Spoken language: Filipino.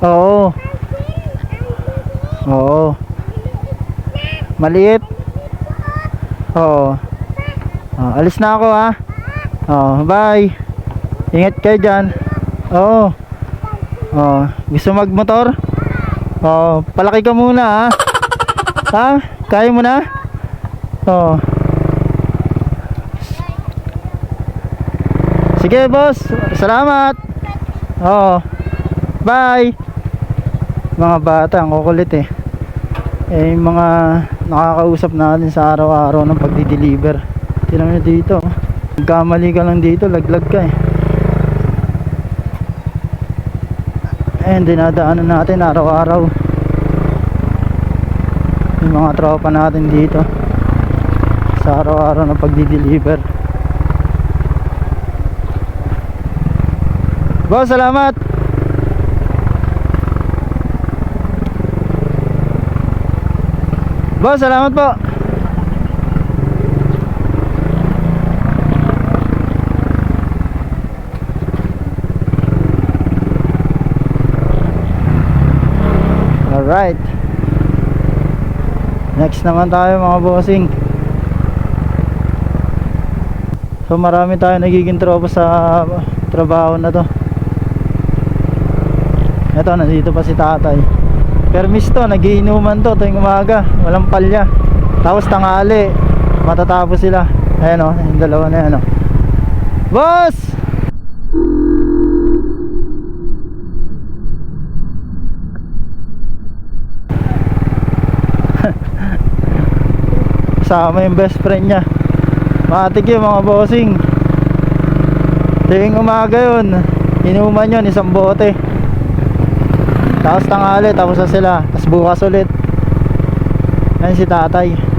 Oo. Oo. Maliit. Oo. Oh, alis na ako ha. Oh, bye. Ingat kayo dyan. Oo. Oh, gusto magmotor? Oh, palaki ka muna ha. Ha? Kaya mo na? Oh. Sige, boss. Salamat. Oo. Bye. Mga bata, ang kukulit eh. Eh, yung mga nakakausap natin sa araw-araw ng pagdi-deliver. Tingnan nyo dito. Magkamali ka lang dito, laglag ka eh. Ayan, dinadaanan natin araw-araw. Yung mga tropa natin dito. Sa araw-araw ng pagdi-deliver. Boss, salamat. Boss, salamat po. Alright. Next naman tayo mga bossing. So marami tayo nagiging tropa sa trabaho na to. Ito, nandito pa si tatay. Permis to, nagiinuman to tuwing umaga. Walang palya. Tapos tanghali, matatapos sila. Ayan o, yung dalawa na yan o. Boss! Kasama yung best friend niya. Matik yun mga bossing. Tuwing umaga yun, inuman yun, isang bote. Tapos tanghali, tapos na sila. Tapos bukas ulit. Ayan si tatay.